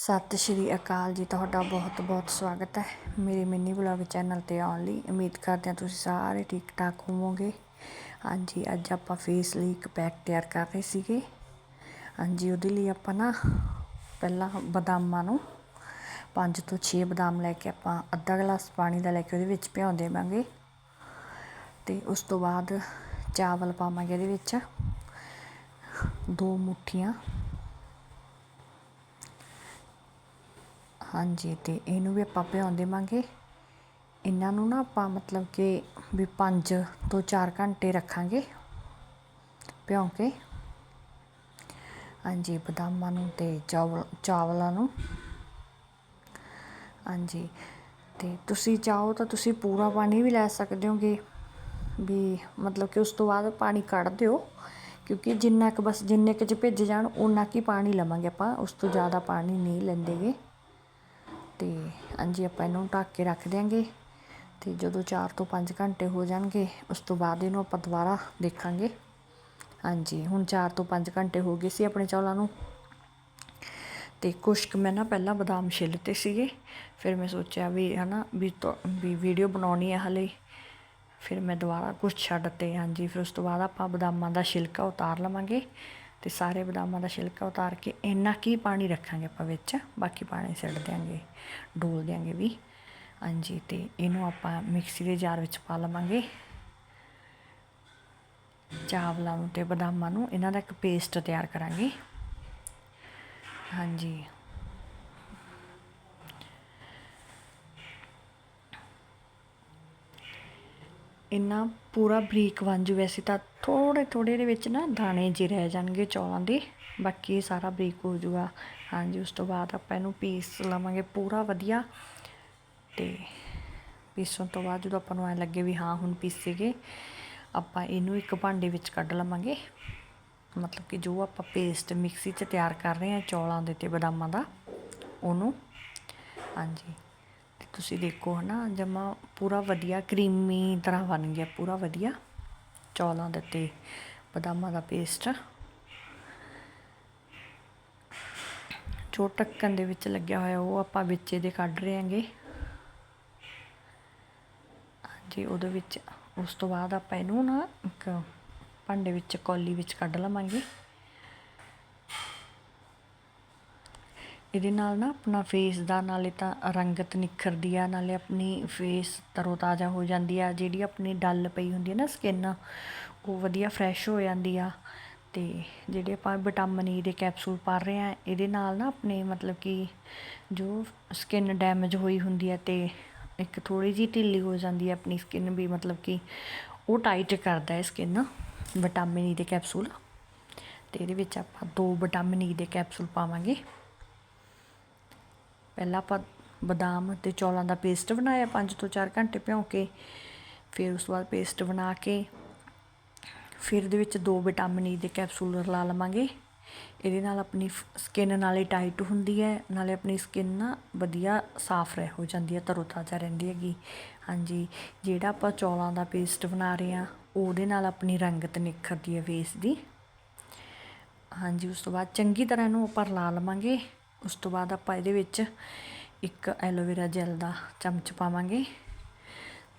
ਸਤਿ ਸ਼੍ਰੀ ਅਕਾਲ ਜੀ, ਤੁਹਾਡਾ ਬਹੁਤ ਬਹੁਤ ਸਵਾਗਤ ਹੈ ਮੇਰੇ ਮਿੰਨੀ ਵਲੌਗ ਚੈਨਲ ਤੇ ਆਉਣ ਲਈ। ਉਮੀਦ ਕਰਦੇ ਹਾਂ ਤੁਸੀਂ ਸਾਰੇ ਠੀਕ ਠਾਕ ਹੋਵੋਗੇ। ਹਾਂਜੀ, ਅੱਜ ਆਪਾਂ ਫੇਸ ਲਈ ਇੱਕ ਪੈਕ ਤਿਆਰ ਕਰ ਰਹੇ ਸੀਗੇ। ਹਾਂਜੀ, ਉਹਦੇ ਲਈ ਆਪਾਂ ਨਾ ਪਹਿਲਾਂ ਬਦਾਮਾਂ ਨੂੰ 5 ਤੋਂ 6 ਬਦਾਮ ਲੈ ਕੇ ਆਪਾਂ ਅੱਧਾ ਗਲਾਸ ਪਾਣੀ ਦਾ ਲੈ ਕੇ ਉਹਦੇ ਵਿੱਚ ਭਿਉਂ ਦੇਵਾਂਗੇ। ਤੇ ਉਸ ਤੋਂ ਬਾਅਦ ਚਾਵਲ ਪਾਵਾਂਗੇ ਇਹਦੇ ਵਿੱਚ। ਦੋ ਮੁੱਠੀਆਂ ਹਾਂਜੀ ਅਤੇ ਇਹਨੂੰ ਵੀ ਆਪਾਂ ਭਿਉਂ ਦੇਵਾਂਗੇ। ਇਹਨਾਂ ਨੂੰ ਨਾ ਆਪਾਂ ਮਤਲਬ ਕਿ ਵੀ 5 ਤੋਂ 4 ਘੰਟੇ ਰੱਖਾਂਗੇ ਭਿਉਂ ਕੇ। ਹਾਂਜੀ, ਬਦਾਮਾਂ ਨੂੰ ਤੇ ਚਾਵਲ, ਚਾਵਲਾਂ ਨੂੰ। ਹਾਂਜੀ, ਤੇ ਤੁਸੀਂ ਚਾਹੋ ਤਾਂ ਤੁਸੀਂ ਪੂਰਾ ਪਾਣੀ ਵੀ ਲੈ ਸਕਦੇ ਹੋਗੇ। ਵੀ ਮਤਲਬ ਕਿ ਉਸ ਤੋਂ ਬਾਅਦ ਪਾਣੀ ਕੱਢ ਦਿਓ, ਕਿਉਂਕਿ ਜਿੰਨਾ ਕੁ ਬਸ ਜਿੰਨੇ ਕੁ ਚ ਭਿੱਜ ਜਾਣ ਉਨਾ ਕੀ ਪਾਣੀ ਲਵਾਂਗੇ ਆਪਾਂ। ਉਸ ਤੋਂ ਜ਼ਿਆਦਾ ਪਾਣੀ ਨਹੀਂ ਲੈਂਦੇਗੇ। ਤੇ ਹਾਂਜੀ, ਆਪਾਂ ਇਹਨੂੰ ਢੱਕ ਕੇ ਰੱਖ ਦਿਆਂਗੇ ਤੇ ਜਦੋਂ 4 ਤੋਂ 5 ਘੰਟੇ ਹੋ ਜਾਣਗੇ, ਉਸ ਤੋਂ ਬਾਅਦ ਇਹਨੂੰ ਆਪਾਂ ਦੁਬਾਰਾ ਦੇਖਾਂਗੇ। ਹਾਂਜੀ, ਹੁਣ 4 ਤੋਂ 5 ਘੰਟੇ ਹੋ ਗਏ ਸੀ ਆਪਣੇ ਚੌਲਾਂ ਨੂੰ। ਤੇ ਕੁਛ ਕੁ ਮੈਂ ਨਾ ਪਹਿਲਾਂ ਬਦਾਮ ਛਿੱਲਤੇ ਸੀਗੇ, ਫਿਰ ਮੈਂ ਸੋਚਿਆ ਵੀ ਹਨਾ, ਵੀ ਵੀ ਵੀਡੀਓ ਬਣਾਉਣੀ ਹੈ ਹਲੇ। ਫਿਰ ਮੈਂ ਦੁਬਾਰਾ ਕੁਛ ਛੱਡਤੇ ਹਾਂਜੀ, ਫਿਰ ਉਸ ਤੋਂ ਬਾਅਦ ਆਪਾਂ ਬਦਾਮਾਂ ਦਾ ਛਿਲਕਾ ਉਤਾਰ ਲਵਾਂਗੇ। ਤੇ ਸਾਰੇ ਬਦਾਮਾਂ ਦਾ ਛਿਲਕਾ ਉਤਾਰ ਕੇ ਇੰਨਾ ਕੀ ਪਾਣੀ ਰੱਖਾਂਗੇ ਆਪਾਂ ਵਿੱਚ, ਬਾਕੀ ਪਾਣੀ ਛੱਡ ਦਿਆਂਗੇ, ਡੋਲ ਦਿਆਂਗੇ ਵੀ। ਹਾਂਜੀ, ਤੇ ਇਹਨੂੰ ਆਪਾਂ ਮਿਕਸੀ ਦੇ ਜਾਰ ਵਿੱਚ ਪਾ ਲਵਾਂਗੇ। ਚਾਵਲਾਂ ਨੂੰ ਤੇ ਬਦਾਮਾਂ ਨੂੰ ਇਹਨਾਂ ਦਾ ਇੱਕ ਪੇਸਟ ਤਿਆਰ ਕਰਾਂਗੇ। ਹਾਂਜੀ। ਇੰਨਾ ਪੂਰਾ ਬਰੀਕ ਬਣ ਜੂ ਵੈਸੇ ਤਾਂ ਥੋੜੇ ਥੋੜੇ ਦੇ ਵਿੱਚ ਨਾ ਦਾਣੇ ਜਿਹੇ ਰਹਿ ਜਾਣਗੇ ਚੌਲਾਂ ਦੇ, ਬਾਕੀ ਇਹ ਸਾਰਾ ਬਰੀਕ ਹੋ ਜੂਗਾ। ਹਾਂਜੀ, ਉਸ ਤੋਂ ਬਾਅਦ ਆਪਾਂ ਇਹਨੂੰ ਪੀਸ ਲਵਾਂਗੇ ਪੂਰਾ ਵਧੀਆ। ਤੇ ਪੀਸਣ ਤੋਂ ਬਾਅਦ ਜਦੋਂ ਆਪਾਂ ਨੂੰ ਐ ਲੱਗੇ ਵੀ ਹਾਂ, ਹੁਣ ਪੀਸੇਗੇ, ਆਪਾਂ ਇਹਨੂੰ ਇੱਕ ਭਾਂਡੇ ਵਿੱਚ ਕੱਢ ਲਵਾਂਗੇ। ਮਤਲਬ ਕਿ ਜੋ ਆਪਾਂ ਪੇਸਟ ਮਿਕਸੀ 'ਚ ਤਿਆਰ ਕਰ ਰਹੇ ਹਾਂ ਚੌਲਾਂ ਦੇ ਤੇ ਬਦਾਮਾਂ ਦਾ, ਉਹਨੂੰ। ਹਾਂਜੀ। ਤੁਸੀਂ ਦੇਖੋ ਹਨਾ, ਜਮਾ ਪੂਰਾ ਵਧੀਆ, ਕਰੀਮੀ ਤਰ੍ਹਾਂ ਬਣ ਗਿਆ, ਪੂਰਾ ਵਧੀਆ। ਚੌਲਾਂ ਦੇ ਤੇ ਬਦਾਮਾਂ ਦਾ ਪੇਸਟ ਜੋ ਟੱਕਣ ਦੇ ਵਿੱਚ ਲੱਗਿਆ ਹੋਇਆ, ਉਹ ਆਪਾਂ ਵਿੱਚ ਇਹਦੇ ਕੱਢ ਰਹੇ ਹਾਂਗੇ। ਹਾਂਜੀ, ਉਹਦੇ ਵਿੱਚ, ਉਸ ਤੋਂ ਬਾਅਦ ਆਪਾਂ ਇਹਨੂੰ ਨਾ ਇੱਕ ਭਾਂਡੇ ਵਿੱਚ, ਕੌਲੀ ਵਿੱਚ ਕੱਢ ਲਵਾਂਗੇ। ਇਹਦੇ ਨਾਲ ਨਾ ਆਪਣਾ ਫੇਸ ਦਾ, ਨਾਲੇ ਤਾਂ ਰੰਗਤ ਨਿਖਰਦੀ ਆ, ਨਾਲੇ ਆਪਣੀ ਫੇਸ ਤਰੋਤਾਜ਼ਾ ਹੋ ਜਾਂਦੀ ਆ, ਜਿਹੜੀ ਆਪਣੀ ਡੱਲ ਪਈ ਹੁੰਦੀ ਹੈ ਨਾ ਸਕਿਨ ਉਹ ਵਧੀਆ ਫਰੈਸ਼ ਹੋ ਜਾਂਦੀ ਆ। ਤੇ ਜਿਹੜੇ ਆਪਾਂ ਵਿਟਾਮਿਨ ਈ e ਦੇ ਕੈਪਸੂਲ ਪਾ ਰਹੇ ਆ, ਇਹਦੇ ਨਾਲ ਨਾ ਆਪਣੇ ਮਤਲਬ ਕਿ ਜੋ ਸਕਿਨ ਡੈਮੇਜ ਹੋਈ ਹੁੰਦੀ ਹੈ ਤੇ ਇੱਕ ਥੋੜੀ ਜਿਹੀ ਢਿੱਲੀ ਹੋ ਜਾਂਦੀ ਹੈ ਆਪਣੀ ਸਕਿਨ ਵੀ, ਮਤਲਬ ਕਿ ਉਹ ਟਾਈਟ ਕਰਦਾ ਹੈ ਸਕਿਨ ਵਿਟਾਮਿਨ ਈ ਦੇ ਕੈਪਸੂਲ ਤੇ ਇਹਦੇ ਵਿੱਚ ਆਪਾਂ ਦੋ ਵਿਟਾਮਿਨ ਈ e ਦੇ ਕੈਪਸੂਲ ਪਾਵਾਂਗੇ। ਪਹਿਲਾਂ ਆਪਾਂ ਬਦਾਮ ਤੇ ਚੌਲਾਂ ਦਾ ਪੇਸਟ ਬਣਾਇਆ 5 ਤੋਂ 4 ਘੰਟੇ ਭਿਉਂ ਕੇ, ਫਿਰ ਉਸ ਤੋਂ ਬਾਅਦ ਪੇਸਟ ਬਣਾ ਕੇ, ਫਿਰ ਇਹਦੇ ਵਿੱਚ ਦੋ ਵਿਟਾਮਿਨ ਈ e ਦੇ ਕੈਪਸੂਲ ਰਲਾ ਲਵਾਂਗੇ। ਇਹਦੇ ਨਾਲ ਆਪਣੀ ਸਕਿਨ ਨਾਲੇ ਟਾਈਟ ਹੁੰਦੀ ਹੈ, ਨਾਲੇ ਆਪਣੀ ਸਕਿਨ ਨਾ ਵਧੀਆ ਸਾਫ਼ ਰਹਿ ਹੋ ਜਾਂਦੀ ਹੈ ਤਰੋਤਾਜ਼ਾ ਰਹਿੰਦੀ ਹੈਗੀ। ਹਾਂਜੀ, ਜਿਹੜਾ ਆਪਾਂ ਚੌਲਾਂ ਦਾ ਪੇਸਟ ਬਣਾ ਰਹੇ ਆ ਉਹਦੇ ਨਾਲ ਆਪਣੀ ਰੰਗਤ ਨਿਖਰਦੀ ਹੈ ਫੇਸ ਦੀ। ਹਾਂਜੀ, ਉਸ ਤੋਂ ਬਾਅਦ ਚੰਗੀ ਤਰ੍ਹਾਂ ਇਹਨੂੰ ਆਪਾਂ ਰਲਾ ਲਵਾਂਗੇ। ਉਸ ਤੋਂ ਬਾਅਦ ਆਪਾਂ ਇਹਦੇ ਵਿੱਚ ਇੱਕ ਐਲੋਵੇਰਾ ਜੈਲ ਦਾ ਚਮਚ ਪਾਵਾਂਗੇ।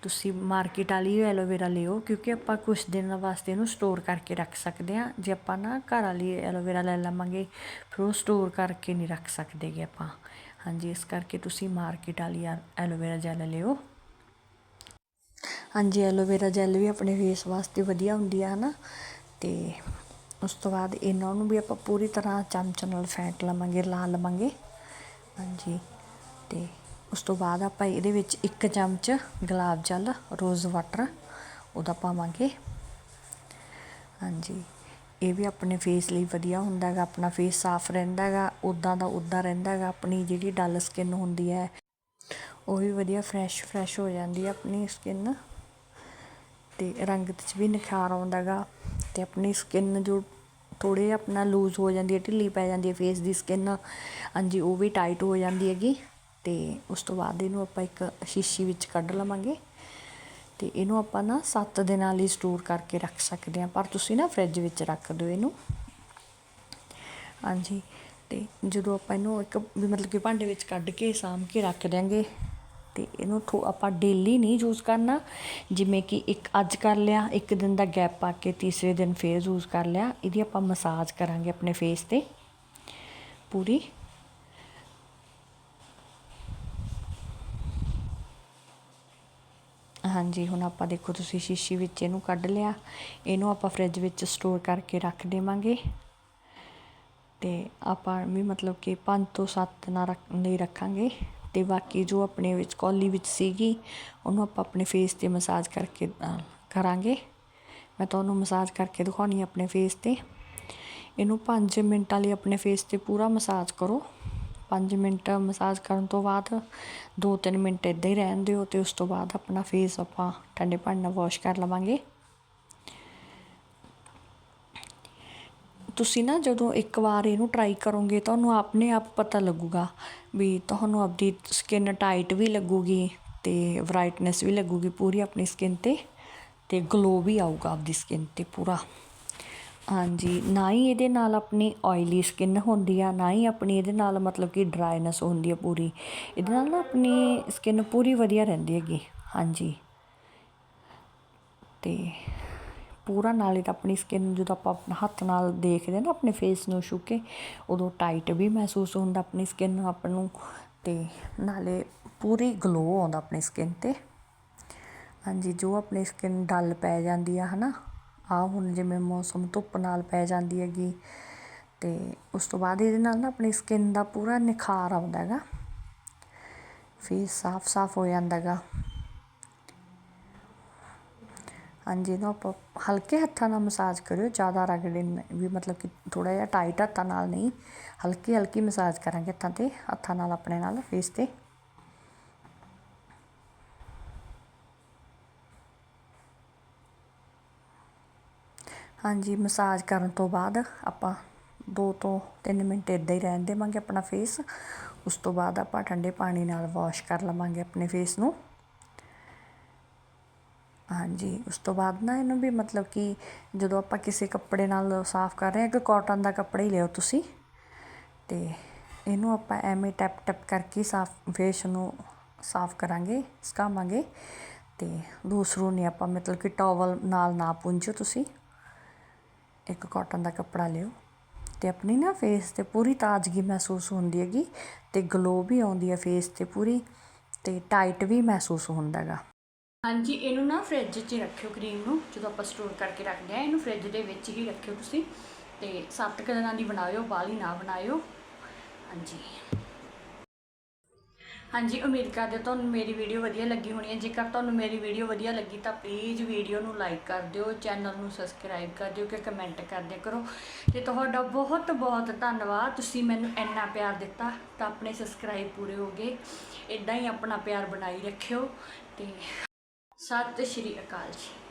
ਤੁਸੀਂ ਮਾਰਕੀਟ ਵਾਲੀ ਐਲੋਵੇਰਾ ਲਿਓ, ਕਿਉਂਕਿ ਆਪਾਂ ਕੁਝ ਦਿਨਾਂ ਵਾਸਤੇ ਇਹਨੂੰ ਸਟੋਰ ਕਰਕੇ ਰੱਖ ਸਕਦੇ ਹਾਂ। ਜੇ ਆਪਾਂ ਨਾ ਘਰ ਵਾਲੀ ਐਲੋਵੇਰਾ ਲੈ ਲਵਾਂਗੇ, ਫਿਰ ਉਹ ਸਟੋਰ ਕਰਕੇ ਨਹੀਂ ਰੱਖ ਸਕਦੇਗੇ ਆਪਾਂ। ਹਾਂਜੀ, ਇਸ ਕਰਕੇ ਤੁਸੀਂ ਮਾਰਕੀਟ ਵਾਲੀ ਐਲੋਵੇਰਾ ਜੈਲ ਲਿਓ। ਹਾਂਜੀ ਐਲੋਵੇਰਾ ਜੈਲ ਵੀ ਆਪਣੇ ਫੇਸ ਵਾਸਤੇ ਵਧੀਆ ਹੁੰਦੀ ਆ, ਹਨਾ? ਤੇ ਉਸ ਤੋਂ ਬਾਅਦ ਇਹਨਾਂ ਨੂੰ ਵੀ ਆਪਾਂ ਪੂਰੀ ਤਰ੍ਹਾਂ ਚਮਚ ਨਾਲ ਫੈਂਟ ਲਵਾਂਗੇ, ਲਾ ਲਵਾਂਗੇ। ਹਾਂਜੀ, ਤੇ ਉਸ ਤੋਂ ਬਾਅਦ ਆਪਾਂ ਇਹਦੇ ਵਿੱਚ ਇੱਕ ਚਮਚ ਗੁਲਾਬ ਜਲ, ਰੋਜ਼ ਵਾਟਰ ਉਹਦਾ ਪਾਵਾਂਗੇ। ਹਾਂਜੀ, ਇਹ ਵੀ ਆਪਣੇ ਫੇਸ ਲਈ ਵਧੀਆ ਹੁੰਦਾ ਹੈਗਾ, ਆਪਣਾ ਫੇਸ ਸਾਫ਼ ਰਹਿੰਦਾ ਹੈਗਾ ਉਦਾਂ ਦਾ ਉਦਾਂ ਰਹਿੰਦਾ ਹੈਗਾ, ਆਪਣੀ ਜਿਹੜੀ ਡਲ ਸਕਿਨ ਹੁੰਦੀ ਹੈ, ਉਹ ਵੀ ਵਧੀਆ ਫਰੈਸ਼ ਫਰੈਸ਼ ਹੋ ਜਾਂਦੀ ਹੈ ਆਪਣੀ ਸਕਿਨ ਤੇ ਰੰਗ 'ਚ ਵੀ ਨਿਖਾਰ ਆਉਂਦਾ ਹੈਗਾ। ਅਤੇ ਆਪਣੀ ਸਕਿੰਨ ਜੋ ਥੋੜੇ ਆਪਣਾ ਲੂਜ਼ ਹੋ ਜਾਂਦੀ ਹੈ, ਢਿੱਲੀ ਪੈ ਜਾਂਦੀ ਹੈ ਫੇਸ ਦੀ ਸਕਿੰਨ ਹਾਂਜੀ, ਉਹ ਵੀ ਟਾਈਟ ਹੋ ਜਾਂਦੀ ਹੈਗੀ। ਅਤੇ ਉਸ ਤੋਂ ਬਾਅਦ ਇਹਨੂੰ ਆਪਾਂ ਇੱਕ ਸ਼ੀਸ਼ੀ ਵਿੱਚ ਕੱਢ ਲਵਾਂਗੇ। ਅਤੇ ਇਹਨੂੰ ਆਪਾਂ ਨਾ 7 ਦਿਨਾਂ ਲਈ ਸਟੋਰ ਕਰਕੇ ਰੱਖ ਸਕਦੇ ਹਾਂ। ਪਰ ਤੁਸੀਂ ਨਾ ਫ੍ਰਿਜ ਵਿੱਚ ਰੱਖ ਦਿਓ ਇਹਨੂੰ। ਹਾਂਜੀ, ਤੇ ਜਦੋਂ ਆਪਾਂ ਇਹਨੂੰ ਇੱਕ ਵੀ ਮਤਲਬ ਕਿ ਭਾਂਡੇ ਵਿੱਚ ਕੱਢ ਕੇ ਸਾਂਭ ਕੇ ਰੱਖ ਦਿਆਂਗੇ ਤੇ ਇਹਨੂੰ ਥੋ ਆਪਾਂ ਡੇਲੀ ਨਹੀਂ ਯੂਜ਼ ਕਰਨਾ। ਜਿਵੇਂ ਕਿ ਇੱਕ ਅੱਜ ਕਰ ਲਿਆ, ਇੱਕ ਦਿਨ ਦਾ ਗੈਪ ਪਾ ਕੇ ਤੀਸਰੇ ਦਿਨ ਫੇਰ ਯੂਜ਼ ਕਰ ਲਿਆ। ਇਹਦੀ ਆਪਾਂ ਮਸਾਜ ਕਰਾਂਗੇ ਆਪਣੇ ਫੇਸ ਤੇ। ਪੂਰੀ। ਹਾਂਜੀ, ਹੁਣ ਆਪਾਂ ਦੇਖੋ ਤੁਸੀਂ ਸ਼ੀਸ਼ੀ ਵਿੱਚ ਇਹਨੂੰ ਕੱਢ ਲਿਆ। ਇਹਨੂੰ ਆਪਾਂ ਫ੍ਰਿਜ ਵਿੱਚ ਸਟੋਰ ਕਰਕੇ ਰੱਖ ਦੇਵਾਂਗੇ। ਤੇ ਆਪਾਂ ਵੀ ਮਤਲਬ ਕਿ 5 ਤੋਂ 7 ਨਾ ਰੱਖ ਲਈ ਰੱਖਾਂਗੇ। ਅਤੇ ਬਾਕੀ ਜੋ ਆਪਣੇ ਵਿੱਚ ਕੌਲੀ ਵਿੱਚ ਸੀਗੀ, ਉਹਨੂੰ ਆਪਾਂ ਆਪਣੇ ਫੇਸ ਤੇ ਮਸਾਜ ਕਰਕੇ ਕਰਾਂਗੇ। ਮੈਂ ਤੁਹਾਨੂੰ ਮਸਾਜ ਕਰਕੇ ਦਿਖਾਉਣੀ ਆਪਣੇ ਫੇਸ ਤੇ। ਇਹਨੂੰ 5 ਮਿੰਟਾਂ ਲਈ ਆਪਣੇ ਫੇਸ ਤੇ ਪੂਰਾ ਮਸਾਜ ਕਰੋ। 5 ਮਿੰਟ ਮਸਾਜ ਕਰਨ ਤੋਂ ਬਾਅਦ 2-3 ਮਿੰਟ ਇੱਦਾਂ ਹੀ ਰਹਿਣ ਦਿਓ ਤੇ ਉਸ ਤੋਂ ਬਾਅਦ ਆਪਣਾ ਫੇਸ ਆਪਾਂ ਠੰਡੇ ਪਾਣੀ ਨਾਲ ਵਾਸ਼ ਕਰ ਲਵਾਂਗੇ। ਤੁਸੀਂ ਨਾ ਜਦੋਂ ਇੱਕ ਵਾਰ ਇਹਨੂੰ ਟਰਾਈ ਕਰੋਗੇ, ਤੁਹਾਨੂੰ ਆਪਣੇ ਆਪ ਪਤਾ ਲੱਗੂਗਾ ਵੀ ਤੁਹਾਨੂੰ ਆਪਦੀ ਸਕਿਨ ਟਾਈਟ ਵੀ ਲੱਗੂਗੀ ਤੇ ਬ੍ਰਾਈਟਨੈਸ ਵੀ ਲੱਗੂਗੀ ਪੂਰੀ ਆਪਣੀ ਸਕਿਨ ਤੇ ਤੇ ਗਲੋ ਵੀ ਆਊਗਾ ਆਪਦੀ ਸਕਿਨ ਤੇ ਪੂਰਾ। ਹਾਂਜੀ, ਨਾ ਹੀ ਇਹਦੇ ਨਾਲ ਆਪਣੀ ਆਇਲੀ ਸਕਿਨ ਹੁੰਦੀ ਆ, ਨਾ ਹੀ ਆਪਣੀ ਇਹਦੇ ਨਾਲ ਮਤਲਬ ਕਿ ਡਰਾਈਨੈਸ ਹੁੰਦੀ ਆ ਪੂਰੀ। ਇਹਦੇ ਨਾਲ ਨਾ ਆਪਣੀ ਸਕਿਨ ਪੂਰੀ ਵਧੀਆ ਰਹਿੰਦੀ ਹੈਗੀ। ਹਾਂਜੀ। ਤੇ ਪੂਰਾ, ਨਾਲੇ ਤਾਂ ਆਪਣੀ ਸਕਿਨ ਜਦੋਂ ਆਪਾਂ ਆਪਣਾ ਹੱਥ ਨਾਲ ਦੇਖਦੇ ਨਾ, ਆਪਣੇ ਫੇਸ ਨੂੰ ਛੂ ਕੇ ਉਦੋਂ ਟਾਈਟ ਵੀ ਮਹਿਸੂਸ ਹੁੰਦਾ ਆਪਣੀ ਸਕਿਨ ਨੂੰ ਆਪਾਂ ਨੂੰ ਤੇ ਨਾਲੇ ਪੂਰੀ ਗਲੋ ਆਉਂਦਾ ਆਪਣੀ ਸਕਿਨ ਤੇ। ਹਾਂਜੀ, ਜੋ ਆਪਣੀ ਸਕਿਨ ਡਲ ਪੈ ਜਾਂਦੀ ਆ, ਹਨਾ? ਆ ਹੁਣ ਜਿਵੇਂ ਮੌਸਮ ਧੁੱਪ ਨਾਲ ਪੈ ਜਾਂਦੀ ਹੈਗੀ ਤੇ ਉਸ ਤੋਂ ਬਾਅਦ ਇਹਦੇ ਨਾਲ ਨਾ ਆਪਣੀ ਸਕਿਨ ਦਾ ਪੂਰਾ ਨਿਖਾਰ ਆਉਂਦਾ ਹੈਗਾ। ਫੇਸ ਸਾਫ਼-ਸਾਫ਼ ਹੋ ਜਾਂਦਾ ਹੈਗਾ। ਹਾਂਜੀ, ਇਹਨੂੰ ਆਪਾਂ ਹਲਕੇ ਹੱਥਾਂ ਨਾਲ ਮਸਾਜ ਕਰਿਓ, ਜ਼ਿਆਦਾ ਰਗੜੇ ਵੀ ਮਤਲਬ ਕਿ ਥੋੜਾ ਜਿਹਾ ਟਾਈਟ ਹੱਥਾਂ ਨਾਲ ਨਹੀਂ, ਹਲਕੀ ਹਲਕੀ ਮਸਾਜ ਕਰਾਂਗੇ ਹੱਥਾਂ ਤੇ, ਹੱਥਾਂ ਨਾਲ ਆਪਣੇ ਨਾਲ ਫੇਸ ਤੇ। ਹਾਂਜੀ, ਮਸਾਜ ਕਰਨ ਤੋਂ ਬਾਅਦ ਆਪਾਂ 2 ਤੋਂ 3 ਮਿੰਟ ਇੱਦਾਂ ਹੀ ਰਹਿਣ ਦੇਵਾਂਗੇ ਆਪਣਾ ਫੇਸ ਉਸ ਤੋਂ ਬਾਅਦ ਆਪਾਂ ਠੰਡੇ ਪਾਣੀ ਨਾਲ ਵਾਸ਼ ਕਰ ਲਵਾਂਗੇ ਆਪਣੇ ਫੇਸ ਨੂੰ। ਹਾਂਜੀ, ਉਸ ਤੋਂ ਬਾਅਦ ਨਾ ਇਹਨੂੰ ਵੀ ਮਤਲਬ ਕਿ ਜਦੋਂ ਆਪਾਂ ਕਿਸੇ ਕੱਪੜੇ ਨਾਲ ਸਾਫ਼ ਕਰ ਰਹੇ ਹਾਂ, ਇੱਕ ਕੋਟਨ ਦਾ ਕੱਪੜਾ ਹੀ ਲਿਓ ਤੁਸੀਂ। ਅਤੇ ਇਹਨੂੰ ਆਪਾਂ ਐਵੇਂ ਟੈਪ ਟੈਪ ਕਰਕੇ ਸਾਫ਼ ਫੇਸ ਨੂੰ ਸਾਫ਼ ਕਰਾਂਗੇ, ਸੁਕਾਵਾਂਗੇ ਅਤੇ ਦੂਸਰੋਂ ਨਹੀਂ ਆਪਾਂ ਮਤਲਬ ਕਿ ਟਾਵਲ ਨਾਲ ਨਾ ਪੂੰਝੋ ਤੁਸੀਂ। ਇੱਕ ਕਾਟਨ ਦਾ ਕੱਪੜਾ ਲਿਓ ਤੇ ਆਪਣੀ ਨਾ ਫੇਸ ਤੇ ਪੂਰੀ ਤਾਜ਼ਗੀ ਮਹਿਸੂਸ ਹੁੰਦੀ ਹੈਗੀ ਤੇ ਗਲੋ ਵੀ ਆਉਂਦੀ ਹੈ ਫੇਸ ਤੇ ਪੂਰੀ ਤੇ ਟਾਈਟ ਵੀ ਮਹਿਸੂਸ ਹੁੰਦਾ ਹੈਗਾ। ਹਾਂਜੀ, ਇਹਨੂੰ ਨਾ ਫ੍ਰਿਜ 'ਚ ਰੱਖਿਓ ਕਰੀਮ ਨੂੰ, ਜਦੋਂ ਆਪਾਂ ਸਟੋਰ ਕਰਕੇ ਰੱਖਦੇ ਆ ਇਹਨੂੰ ਫ੍ਰਿਜ ਦੇ ਵਿੱਚ ਹੀ ਰੱਖਿਓ ਤੁਸੀਂ ਤੇ ਸੱਤ ਕਦਰਾਂ ਦੀ ਬਣਾਇਓ ਬਾਹਲੀ ਨਾ ਬਣਾਇਓ। ਹਾਂਜੀ। ਹਾਂਜੀ, ਉਮੀਦ ਕਰਦੇ ਤੁਹਾਨੂੰ ਮੇਰੀ ਵੀਡੀਓ ਵਧੀਆ ਲੱਗੀ ਹੋਣੀ ਹੈ। ਜੇਕਰ ਤੁਹਾਨੂੰ ਮੇਰੀ ਵੀਡੀਓ ਵਧੀਆ ਲੱਗੀ ਤਾਂ ਪਲੀਜ਼ ਵੀਡੀਓ ਨੂੰ ਲਾਈਕ ਕਰ ਦਿਓ ਚੈਨਲ ਨੂੰ ਸਬਸਕ੍ਰਾਈਬ ਕਰ ਦਿਓ, ਕਿ ਕਮੈਂਟ ਕਰ ਕਰੋ। ਤੇ ਤੁਹਾਡਾ ਬਹੁਤ ਬਹੁਤ ਧੰਨਵਾਦ। ਤੁਸੀਂ ਮੈਨੂੰ ਇੰਨਾ ਪਿਆਰ ਦਿੱਤਾ ਤਾਂ ਆਪਣੇ ਸਬਸਕ੍ਰਾਈਬ ਪੂਰੇ ਹੋ ਗਏ। ਇਦਾਂ ਹੀ ਆਪਣਾ ਪਿਆਰ ਬਣਾਈ ਰੱਖਿਓ ਤੇ ਸਤਿ ਸ਼੍ਰੀ ਅਕਾਲ ਜੀ।